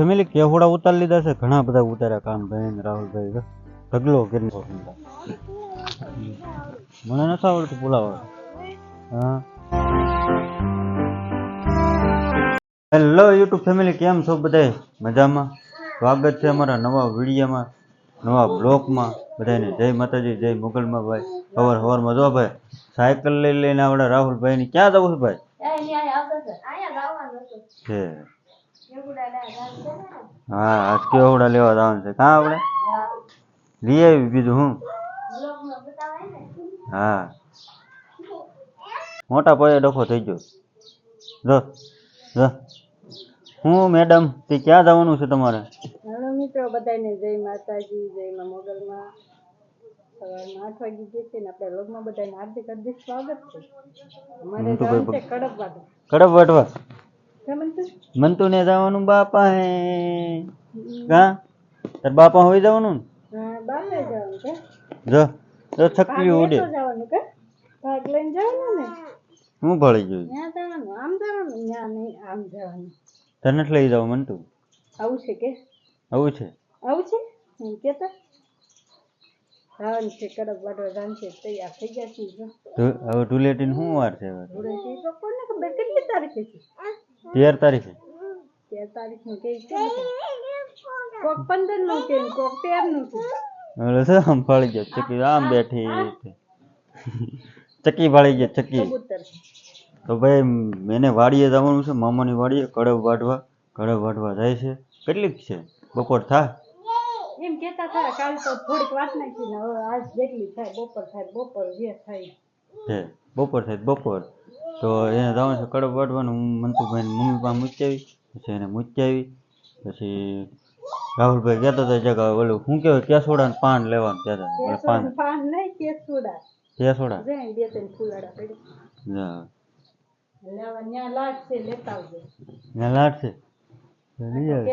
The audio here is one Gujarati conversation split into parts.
ફેમિલી કેવડા ઉતારી લીધા છે. ઘણા બધા ઉતાર્યા કામ ભાઈ ને રાહુલભાઈ તો. ઢગલો કરીને મને નથી આવડતું બોલાવવા હા. હેલો યુટ્યુબ ફેમિલી કેમ છો બધાય? મજામાં? સ્વાગત છે અમારા નવા વિડીયોમાં નવા બ્લોગમાં. બધાને જય માતાજી જય મોગલમાં ભાઈ. સવાર સવારમાં જો ભાઈ સાયકલ લઈ લઈને આવડે રાહુલભાઈ ની ક્યાં જવું છે ભાઈ? છે. હા આજ કેવડા લેવા જવાનું છે કાં આપણે લઈ આવી બીજું હું હા મોટા પાયે ડખો થઈ ગયો જો જો હું મેડમ તે ક્યાં જવાનું છે તમારે હેલો મિત્રો બધાને જય માતાજી જય માં મોગલમાં સવારમાં આઠ વાગી ગઈ છે ને આપણે લોગમાં બધાને હાર્દિક હાર્દિક સ્વાગત છે અમારે હું તો જવાનું ભાઈ છે કડક વાટો કડપ વાટવા કેમ તો ને જવાનું બાપા હે. કા તાર બાપા હોય જવાનું ને? હા જો તો છકલી ઉડે. લેતો જવાનું કે ભાગ લઈને જવાનું ને? હું ભળી જવાનું આમ જવાનું? આમ જવાનું. તને જ લઈ જાવ મંતુ આવું છે કે? આવું છે? આવું છે? હું કેતા? જવાનું છે કડક વાટો છે તૈયાર થઈ ગયા છીએ તો હવે ટુલેટીન શું વાર છે હવે? ધૂળેટી તો કોને ખબર? કેટલી તારીખે છે? તેર તારીખે. તેર તારીખનું કે છે? કોક પંદરનું કે કોક તેરનું કે એટલે છે આમ ફળી ગયો? ચકી આમ બેઠી ચકી ફળી ગયો ચકી તો ભાઈ મેને વાડીએ જવાનું છે મામાની વાડીએ કડવ વાટવા કડવ વાટવા જાય છે. કેટલીક છે? બપોર થાય એમ કેતા હતા કાલ તો થોડીક વાત નાખી ને હવે આજ જેટલી થાય બપોર થાય બપોર જે થાય. બપોર થાય બપોર. તો એને જવાનું છે કડબ વાટવાનું હું મંતુભાઈ મમ્મી પાસે મૂકી પછી એને મૂકી આવી પછી રાહુલભાઈ કહેતા હતા જગા ઓલું શું કહેવાય કેસોડા ને પાન લેવાનું કહેતા હતા પાન. પાન નહીં કેસોડા. કેસોડા? બે ત્રણ ફૂલાડા પડી હા. લેવા લેતા આવજો. ત્યાં લાડશે લઈ આવે.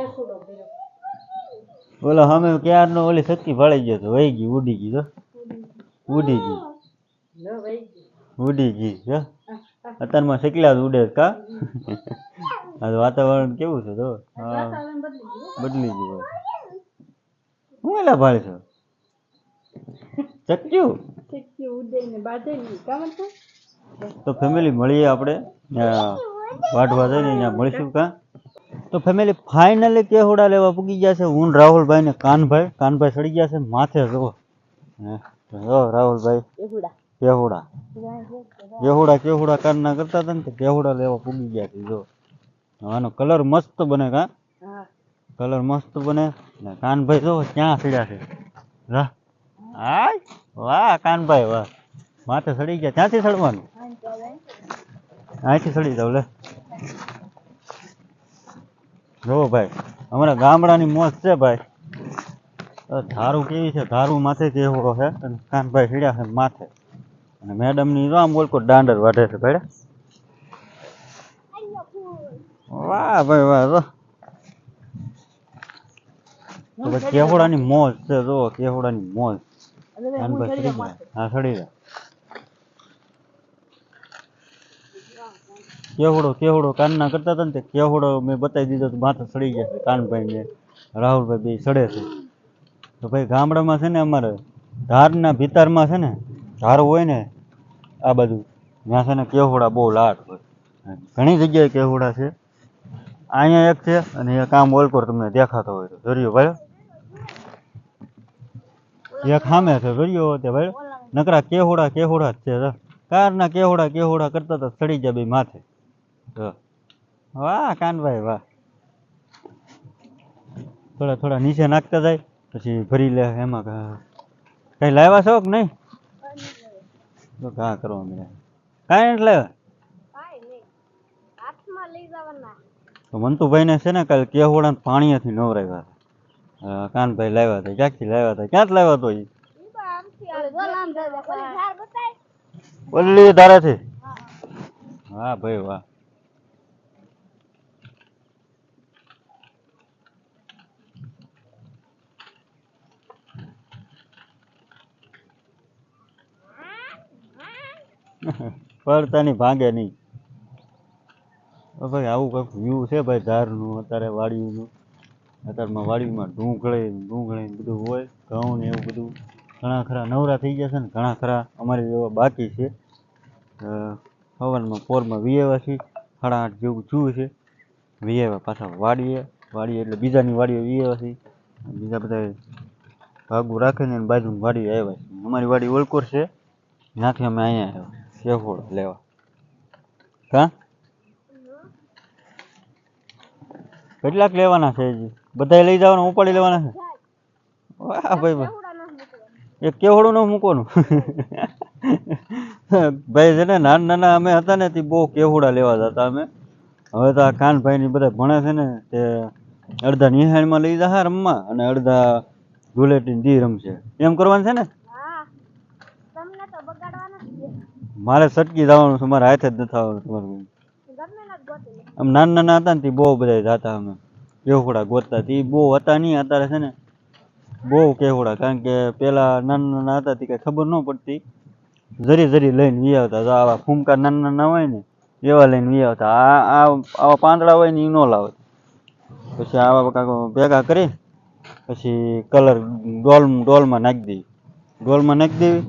ક્યારનો ઓલી સક્કી ફાળી ગયો તો વહી ગઈ ઉડી ગઈ તો? ઉડી ગઈ ઉડી ગઈ જો આ, આ. અત્યારમાં શીખલા જ ઉડે છે કા? આ તો વાતાવરણ કેવું છે જો? હા. વાતાવરણ બદલી ગયું બદલી ગયું હું એલા ભાળી છો? ચક્યું ચીક્કી ઉડે ને બાંધે ને કામ તો તો ફેમિલી મળીએ આપણે. ત્યાં વાટવા જઈને ત્યાં મળીશું કા? તો ફેમિલી ફાઇનલી કેહોડા લેવા પૂગી ગયા છે. હું ને રાહુલભાઈ ને કાનભાઈ. કાનભાઈ ચડી ગયા છે માથે જો. હે, તો જો રાહુલભાઈ. એહુડા કેહોડા. કેહોડા કેહોડા કારના કરતા હતા ને તો કેહોડા લેવા પૂગી ગયા છે જો. આનો કલર મસ્ત બને કા? હા. કલર મસ્ત બને. ને કાનભાઈ જો ક્યાં ચડ્યા છે? રા આય વાહ કાનભાઈ વાહ. માથે ચડી ગયા. ક્યાંથી ચડવાનું? અહીંથી ચડી જાવ લે. જો ભાઈ અમારા ગામડાની મોજ છે ભાઈ. અ ધારું કેવી છે? ધારું માથે કેવો છે અને કાનભાઈ ચડ્યા છે માથે. અને મેડમની આમ બોલકો દાંડર વાઢે છે ભાઈ. વાહ ભાઈ, વાહ જો તો કેવડાની મોજ છે, જો, કેવડાની મોજ. હા સડી ગયા કેવડો કેવડો કાનના કરતા હતા ને તે કેવડો મેં બતાવી દીધો તો માથા સડી ગયા છે, કાનભાઈ ને રાહુલભાઈ બે સડે છે. તો ભાઈ ગામડામાં છે ને અમારે ધારના ભીતારમાં છે ને ધાર હોય ને, આ બાજુ ત્યાં છે ને કેવડા બહુ લાટ હોય. ઘણી જગ્યાએ કેવડા છે. અહીંયા એક છે અને એક આમ ઓલકોર તમને દેખાતો હોય તો. જોરિયો ભાઈ એક સામે છે જોરિયો તે ભાઈ નકરા કેહોડા કેહોડા જ છે કારના કેહોડા કેહોડા કરતા તો ચડી જાય બે માથે. વાહ, કાનભાઈ, વાહ. થોડા થોડા નીચે નાખતા જાય, પછી ભરી લે, એમાં કઈ લાવ્યા છો કે નહીં? તો કા કરવા મળ્યા કાંઈ નથી લાવ્યા તો મંતુભાઈને છે ને કાલે કેહોડા પાણીયાથી નવરાવ્યા હતા. કાનભાઈ લાવ્યા હતા. ક્યાંથી લાવ્યા હતા ક્યાં લાવ્યા તો ઈ ઓલી ધારેથી? હા ભાઈ વાહ. પડતાની ભાંગે નહીં. ભાઈ આવું કંઈક વ્યૂ છે ભાઈ ધારનું, અત્યારે વાડીનું. અત્યારમાં વાડીમાં ડુંગળી ને બધું હોય, ઘઉં ને એવું બધું. ઘણા ખરા નવરા થઈ ગયા છે ને, ઘણા ખરા અમારે જેવા બાકી છે. હવનમાં પોરમાં વિયેવા છે સાડા આઠ જેવું જુએ છે. વિયેવા પાછા વાડીએ વાડીએ એટલે બીજાની વાડીએ વિયેવા છે બીજા બધા ભાગું રાખીને બાજુ વાડી આવ્યા છે અમારી વાડી ઓલકોર છે, ત્યાંથી અમે અહીંયા આવ્યા. શેફોળ લેવા હા કેટલાક લેવાના છે બધાય લઈ જવાના ઉપાડી લેવાના છે વાહ ભાઈ ભાઈ એક કેવડું ન મૂકવાનું ભાઈ છે ને નાના નાના અમે હતા ને તે બહુ કેવડા લેવા જતા અમે હવે તો આ કાનભાઈ ની બધા ભણે છે ને તે અડધા નિહાળમાં લઈ જા રમવા અને અડધા ધૂળેટી દી રમશે એમ કરવાનું છે ને તમને તો બગાડવાના જ છે મારે સટકી જવાનું છે, મારે હાથે જ નથી આવવાનું તમારું. આમ નાના નાના હતા ને તે બહુ બધા જાતા અમે. કેવડા ગોતતા તે. બહુ હતા નહીં, અત્યારે છે ને બહુ કેવડા કારણ કે પેલા નાના નાના હતા તે, કઈ ખબર ન પડતી. જરી જરી લઈને વી આવતા. તો આવા ફૂમકા નાના નાના હોય ને, એવા લઈને વી આવતા. આ આવા પાંદડા હોય ને એ ન લાવે પછી આવા ભેગા કરી, પછી કલર ડોલ ડોલમાં નાખી દેવી ડોલમાં નાખી દેવી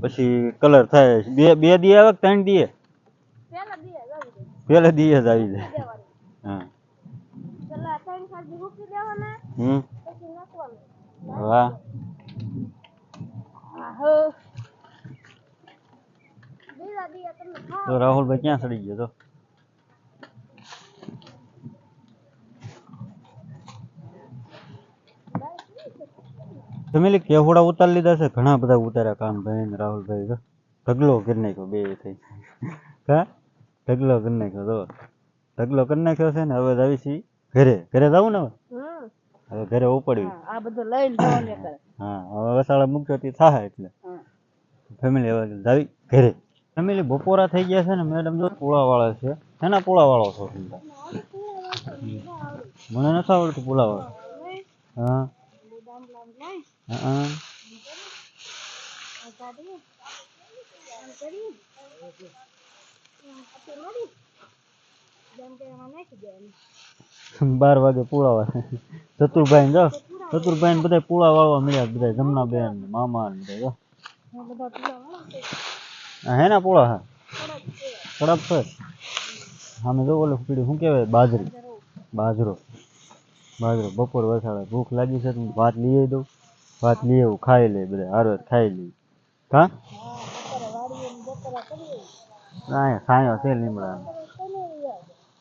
પછી કલર થાય. બે બે દી આવે કે ત્રણ દીએ? પેલા દીએ જ આવી જાય. હા. હમ. વાહ. તો રાહુલભાઈ ક્યાં સડી ગયો તો? ફેમિલી કેવડા ઉતારી લીધા છે? ઘણા બધા ઉતાર્યા કામ ભાઈ રાહુલભાઈ તો ઢગલો કરી નાખ્યો બે થઈ. કા ઢગલો કરી નાખ્યો તો ઢગલો કરી નાખ્યો છે ને હવે આવી છી ઘરે. ઘરે જવું ને હવે? ઘરે ઉપડ્યું. આ બધું લઈને જવાનું કરે. હા હવે વસાડા મૂકજો તે થાય એટલે. ફેમિલી હવે જાવી ઘરે. ફેમિલી બપોરા થઈ ગયા છે ને મેડમ જો પુળા વાળા છે. એના પુળા વાળો છો મને નથી આવડતું પુલા વાળો હા. હા બાર વાગે પુળા વાળા ચતુરભાઈ જો, ચતુરભાઈ ને બધા પુળા વાળવા મળ્યા બધા જમના બેન ને મામા ને બધા જો. આ હે ને પુળા હા? કડક છે. સામે જો ઓલું પીડ્યું શું કહેવાય? બાજરી. બાજરો. બાજરો. બપોર વસાડે ભૂખ લાગી છે, તો હું ભાત લઈ આવી દઉં. ભાત લઈ આવું ખાઈ લે બધા હારો હાર ખાઈ લઈ હા અહીંયા સાયો છે લીમડા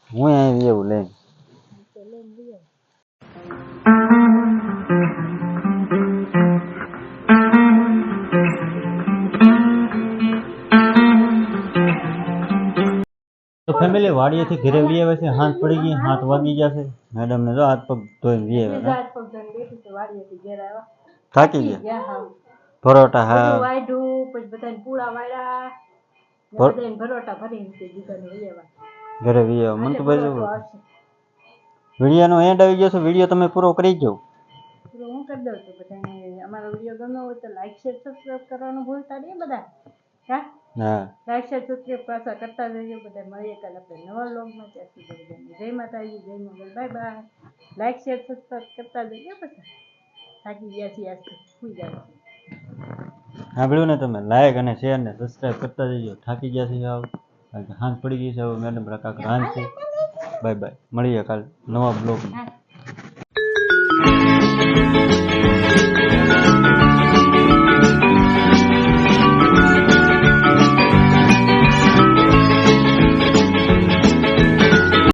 હું અહીં એવું લઈને તો ફેમિલી વાડીએથી ઘરે વી આવે છે હાથ પડી ગઈ હાથ વાગી જશે મેડમ ને જો હાથ પગ ધોઈને વી આવે થાકી ગયા? બધું હા. વાઢ્યું પછી બધાને પૂળા વાળ્યા. બધાને ભરોટા ભરીને તે દીધાને લઈ આવ્યા. ઘરે વી આવે. મને તો ભાઈ ભરોટો જો આવશે. વિડીયોનો એન્ડ આવી ગયો છે. વીડિયો તમે પૂરો કરી જાઓ હું કરી દઉં છું બધાને. અમારો વીડિયો ગમ્યો હોય તો લાઈક શેર સબસ્ક્રાઈબ કરવાનું ભૂલતા નહીં બધા. હા? હા. લાઈક શેર સબસ્ક્રાઈબ પાછા કરતા જજો બધા મળીએ કાલે આપણે નવા વ્લોગમાં ત્યાં સુધી જય માતાજી જય મંગલ. Bye bye like share subscribe કરતા જજો પછી થાકી ગયા સાંભળ્યું ને તમે? લાયક અને શેર ને સબસ્ક્રાઇબ કરતા જજો. થાકી ગયા છીએ આવો. હાંસ પડી ગઈ છે હવે. મેડમ રાકા હાંસ છે. બાય બાય મળીએ કાલ નવા બ્લોગમાં.